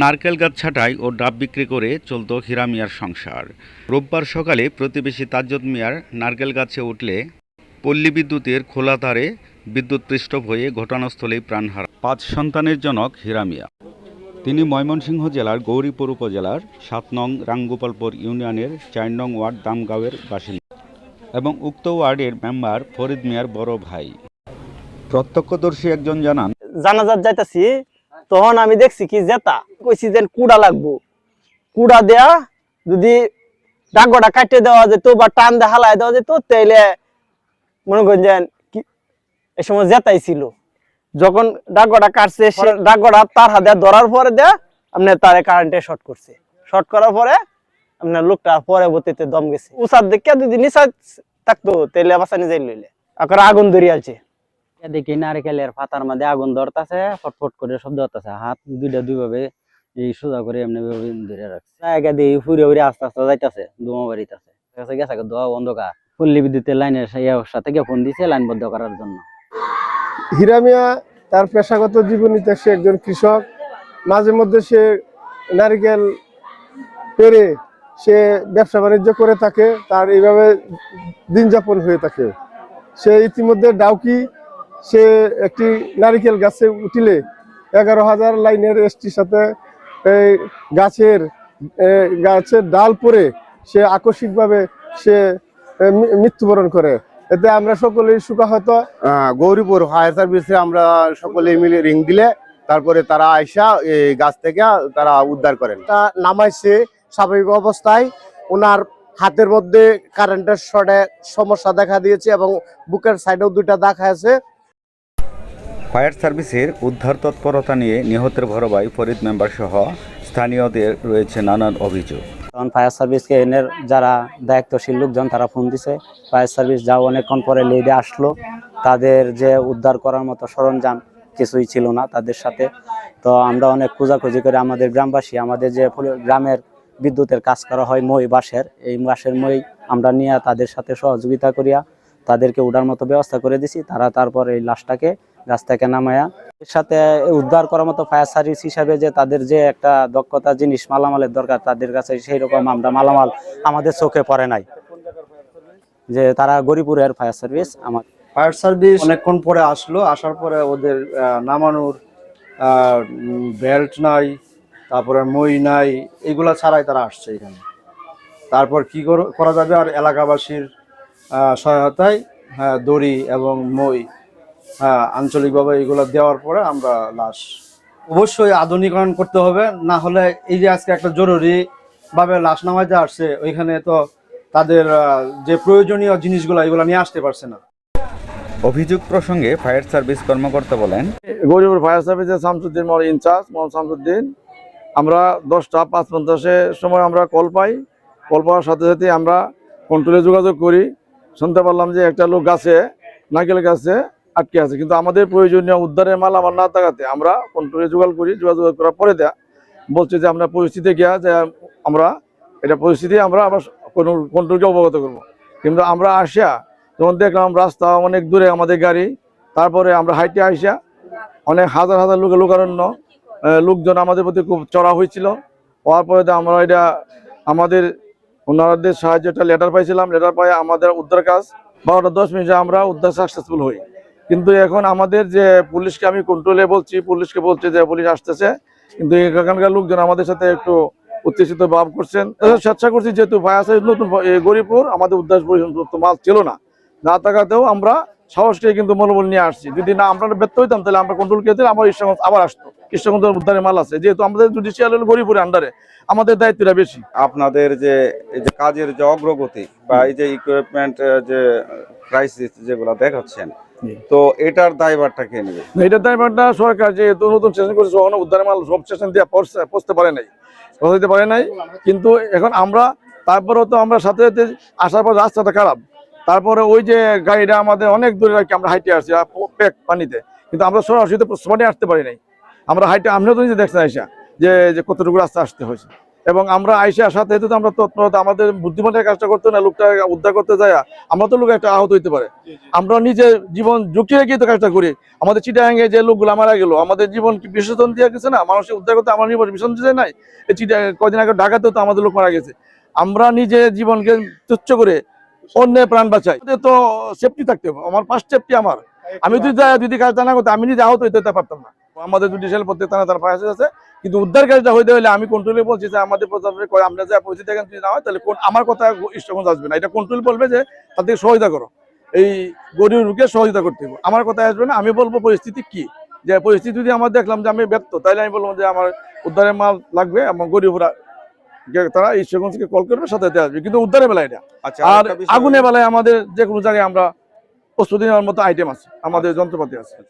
নারকেল গাছ ছাঁটাই ও ডাব বিক্রি করে চলত হীরা মিয়ার সংসার। রোববার সকালে প্রতিবেশী তাজ্জদ মিয়ার নারকেল গাছে উঠলে পল্লী বিদ্যুতের খোলা তারে বিদ্যুৎ পৃষ্ঠ হয়ে ঘটনাস্থলেই প্রাণ হারা পাঁচ সন্তানের জনক হীরা মিয়া। তিনি ময়মনসিংহ জেলার গৌরীপুর উপজেলার সাত নং রাঙ্গুপালপুর ইউনিয়নের চার নং ওয়ার্ড দামগাঁওয়ের বাসিন্দা। এবং উক্ত ওয়ার্ডের মেম্বার ফরিদ মিয়ার বড় ভাই। প্রত্যক্ষদর্শী একজন জানান, জানাজাত যাইতাছি, তখন আমি দেখছি কি জেতা। কইছি যে কুড়া লাগবো। কুড়া দেয়া, যদি ডাগটা কাটে দেওয়া যেত বা টান দিয়ে হালাই দেওয়া যেত, তাইলে মনে করেন যে এই সময় জেতাই ছিল। যখন ডাগটা কাটছে, সে ডাগটা তার হাতে ধরার পরে দেয়া আপনার তারে কারেন্টে শর্ট করছে। শর্ট করার পরে আপনার লোকটা পরবর্তীতে দম গেছে। উসার দেখে যদি নিচা থাকতো তাইলে বাঁচানি যাই লইলে। এখন আগুন ধরিয়ে আছে দেখি নারকেলের পাতার মধ্যে আগুন ধরতাছে ফটফট করে শব্দ হতেছে। হাত দুইটা দুই ভাবে এই সোজা করে এমনি ভাবে ধরে রাখছে। জায়গা দিয়ে ফুরে ফুরে আস্তে আস্তে যাইতাছে ধোঁয়া বাড়িতেছে। গেছে গেছে ধোয়া অন্ধকার পল্লী বিদ্যুতের লাইনের সাথে গিয়ে ফোন দিছে লাইন বদ্ধ করার জন্য। হিরামিয়া তার পেশাগত জীবনীতে সে একজন কৃষক। মাঝে মধ্যে সে নারিকেল পেরে সে ব্যবসা বাণিজ্য করে থাকে তার এইভাবে দিন যাপন হয়ে থাকে। সে ইতিমধ্যে ডাউকি সে একটি নারিকেল গাছে উঠিলে এগারো হাজার লাইনের এসটির সাথে এই গাছের গাছের ডাল পরে সে আকস্মিকভাবে সে মৃত্যুবরণ করে। এতে আমরা সকলেই সুখাহত। গৌরীপুর ফায়ার সার্ভিসে আমরা সকলে মিলে রিং দিলে তারপরে তারা আইসা এই গাছ থেকে তারা উদ্ধার করেন। তা নামাইছে স্বাভাবিক অবস্থায় ওনার হাতের মধ্যে কারেন্টের শর্টে সমস্যা দেখা দিয়েছে এবং বুকের সাইডেও দুইটা দাগ আছে। ফায়ার সার্ভিসের উদ্ধার তৎপরতা নিয়ে নিহতের ভাই ফরিদ মেম্বার সহ স্থানীয়দের রয়েছে নানান অভিযোগ। কারণ ফায়ার সার্ভিসকে এনের যারা দায়িত্বশীল লোকজন তারা ফোন দিছে। ফায়ার সার্ভিস যাও অনেকক্ষণ পরে লেডে আসলো। তাদের যে উদ্ধার করার মতো সরঞ্জাম কিছুই ছিল না তাদের সাথে। তো আমরা অনেক খোঁজাখুঁজি করে আমাদের গ্রামবাসী আমাদের যে ফুল- গ্রামের বিদ্যুতের কাজ করা হয় মই বাঁশের। এই বাঁশের মই আমরা নিয়ে তাদের সাথে সহযোগিতা করিয়া তাদেরকে উঠার মতো ব্যবস্থা করে দিছি। তারা তারপর এই লাশটাকে গাছ থেকে নামায়া এর সাথে উদ্ধার করার মতো ফায়ার সার্ভিস হিসাবে যে তাদের যে একটা দক্ষতা জিনিস মালামালের দরকার তাদের কাছে সেই রকম আমরা মালামাল আমাদের চোখে পড়ে নাই। যে তারা গরিপুরের ফায়ার সার্ভিস আমার ফায়ার সার্ভিস অনেকক্ষণ পরে আসলো। আসার পরে ওদের নামানোর বেল্ট নাই। তারপরে মই নাই এগুলা ছাড়াই তারা আসছে এখানে। তারপর কি কর- করা যাবে? আর এলাকাবাসীর সহায়তায় হ্যাঁ দড়ি এবং মই হ্যাঁ আঞ্চলিকভাবে এগুলো দেওয়ার পরে আমরা লাশ অবশ্যই আধুনিকরণ করতে হবে। না হলে এই যে আজকে একটা জরুরিভাবে লাশ নামাইতে আসছে ওইখানে তো তাদের যে প্রয়োজনীয় জিনিসগুলো এগুলো নিয়ে আসতে পারছে না। অভিযোগ প্রসঙ্গে ফায়ার সার্ভিস কর্মকর্তা বলেন গৌরীপুর ফায়ার সার্ভিসের শামসুদ্দিন মোর ইনচার্জ মোহাম্মদ শামসুদ্দিন। আমরা দশটা, পাঁচ পঞ্চাশের সময় আমরা কল পাই। কল পাওয়ার সাথে সাথে আমরা কন্ট্রোলে যোগাযোগ করি। শুনতে পারলাম যে একটা লোক গাছে, নারকেল গাছে আটকে আছে। কিন্তু আমাদের প্রয়োজনীয় উদ্ধারের মাল আমার না থাকাতে আমরা কন্ট্রোলে যোগাযোগ করি, যোগাযোগ করার পরে দেয়া। বলছে যে আমরা পরিস্থিতি গিয়া যে আমরা, এটা পরিস্থিতি আমরা আবার কোনো কন্ট্রোলকে অবগত করব। কিন্তু আমরা আসিয়া যখন দেখলাম রাস্তা অনেক দূরে আমাদের গাড়ি, তারপরে আমরা হাইটে আসিয়া অনেক হাজার হাজার লোকের লোকারণ্য লোকজন আমাদের প্রতি খুব চড়া হয়েছিল। হওয়ার পরে আমরা এটা আমাদের ওনাদের সাহায্যে একটা লেটার পাইছিলাম। লেটার পাই আমাদের উদ্ধার কাজ বারোটা দশ মিনিটে আমরা উদ্ধার সাকসেসফুল হই। কিন্তু এখন আমাদের যে পুলিশকে আমি কন্ট্রোলে বলছি পুলিশকে বলছে যে পুলিশ আসতেছে। কিন্তু এখানকার লোকজন আমাদের সাথে একটু উত্তেজিত ভাব করছেন। স্বেচ্ছা করছি যেহেতু ফায়ার সার্ভিস নতুন এ, গরিপুর আমাদের উদ্ধার পর্যন্ত মাল ছিল না। না থাকাতেও আমরা সাহসকে কিন্তু মনোবল নিয়ে আসছি। যদি না আমরা ব্যর্থ হইতাম তাহলে আমরা কন্ট্রোল দিলে আমার কৃষ্ণগঞ্জ আবার আসতো। কৃষ্ণগঞ্জ উদ্ধারের মাল আছে। যেহেতু আমাদের জুডিশিয়াল হলো গরিপুরের আন্ডারে আমাদের দায়িত্বটা বেশি। আপনাদের যে এই যে কাজের যে অগ্রগতি বা এই যে ইকুইপমেন্ট যে ক্রাইসিস যেগুলো দেখাচ্ছেন তো এটার দায়ভারটা কে নেবে? এটার দায়ভারটা সরকার যেহেতু নতুন স্টেশন করেছে ওখানে উদ্ধারের মাল সব স্টেশন দিয়ে পৌঁছতে পারে নাই। পৌঁছতে পারে নাই। কিন্তু এখন আমরা তারপরেও তো আমরা সাথে সাথে আসার পর রাস্তাটা খারাপ। তারপরে ওই যে গাড়িটা আমাদের অনেক দূরে রাখি আমরা হাইটে আসছি প্যাক পানিতে। কিন্তু আমরা সরাসরি তো স্পটে আসতে পারি নাই। আমরা হাইটে আপনিও তো নিজে দেখছেন আইসা যে যে কতটুকু রাস্তা আসতে হয়েছে। এবং আমরা আইসার সাথে তো আমরা তৎপরতা আমাদের বুদ্ধিমানের কাজটা করতে না লোকটা উদ্ধার করতে যায় আমরা তো লোক একটা আহত হইতে পারে। আমরা নিজে জীবন ঝুঁকি রেখেই তো কাজটা করি। আমাদের চিটাঙ্গে যে লোকগুলো মারা গেল আমাদের জীবন কি বিসর্জন দিয়ে গেছে না? মানুষের উদ্ধার করতে আমার জীবন বিসর্জন দিয়ে নাই? এই চিটা কদিন আগে ঢাকাতেও তো আমাদের লোক মারা গেছে। আমরা নিজে জীবনকে তুচ্ছ করে অন্যের প্রাণ বাঁচাই তো সেফটি থাকতে হবে। আমার ফার্স্ট সেফটি আমার। আমি যদি যাই যদি কাজটা না করতে আমি নিজে আহত হইতে পারতাম না। আমাদের জুডিশিয়াল প্রত্যেক থানা তার ফায়ার আছে। কিন্তু উদ্ধার কাজটা হইতে হলে আমি কন্ট্রোলে বলছি যে আমাদের প্রশাসনের কয় আমরা যা পরিস্থিতি দেখেন যদি না হয় তাহলে কোন- আমার কথা ইষ্টগঞ্জ আসবে না। এটা কন্ট্রোল বলবে যে তাদেরকে সহায়তা করো। এই গরিব রোগীকে সহযোগিতা করতে হবে। আমার কথা আসবে না। আমি বলব পরিস্থিতি কি? যে পরিস্থিতি যদি আমার দেখলাম যে আমি ব্যর্থ তাহলে আমি বলব যে আমার উদ্ধারের মাল লাগবে। এবং গরিবরা কে- এই সেগুনকে কল করবে সাথে দেওয়া আসবে। কিন্তু উদ্ধারে বেলায় এটা। আচ্ছা আর আগুনে বেলায় আমাদের যে কোনো জায়গায় আমরা প্রস্তুতি নেওয়ার মতো আইটেম আছে। আমাদের যন্ত্রপাতি আছে।